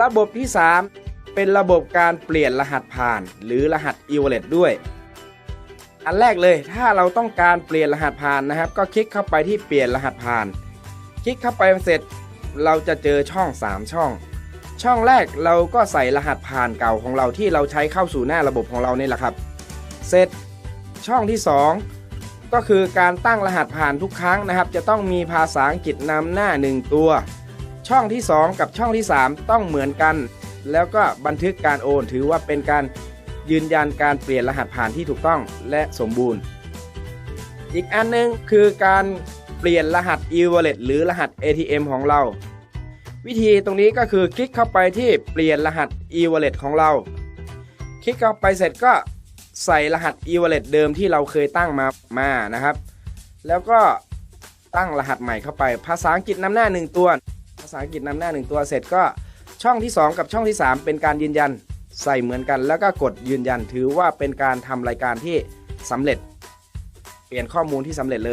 ระบบที่ 3 เป็นระบบการเปลี่ยนรหัสผ่าน หรือรหัส e-wallet ด้วย อันแรกเลยถ้าเราต้องการเปลี่ยนรหัสผ่านนะครับ ก็คลิกเข้าไปที่เปลี่ยนรหัสผ่าน คลิกเข้าไปเสร็จ เราจะเจอช่อง 3 ช่อง ช่องแรกเราก็ใส่รหัสผ่านเก่าของเราที่เราใช้เข้าสู่หน้าระบบของเรานี่แหละครับ เสร็จช่องที่ 2ก็คือการตั้งรหัสผ่านทุกครั้งนะครับ จะต้องมีภาษาอังกฤษนำหน้า 1 ตัว ช่องที่ 2 กับช่องที่ 3 ต้องเหมือนกัน แล้วก็บันทึกการโอนถือว่าเป็นการยืนยันการเปลี่ยนรหัสผ่านที่ถูกต้องและสมบูรณ์ อีกอันหนึงคือการเปลี่ยนรหัส e-wallet หรือรหัส ATM ของเรา วิธีตรงนี้ก็คือคลิกเข้าไปที่เปลี่ยนรหัส e-wallet ของเรา คลิกเข้าไปเสร็จก็ใส่รหัส e-wallet เดิมที่เราเคยตั้งมามานะครับ แล้วก็ตั้งรหัสใหม่เข้าไป ภาษาอังกฤษนำหน้า 1 ตัว ภาษาอังกฤษนำหน้า 1 ตัวเสร็จก็ช่องที่ 2 กับช่องที่ 3 เป็นการยืนยันใส่เหมือนกัน แล้วก็กดยืนยันถือว่าเป็นการทำรายการที่สำเร็จ เปลี่ยนข้อมูลที่สำเร็จเลย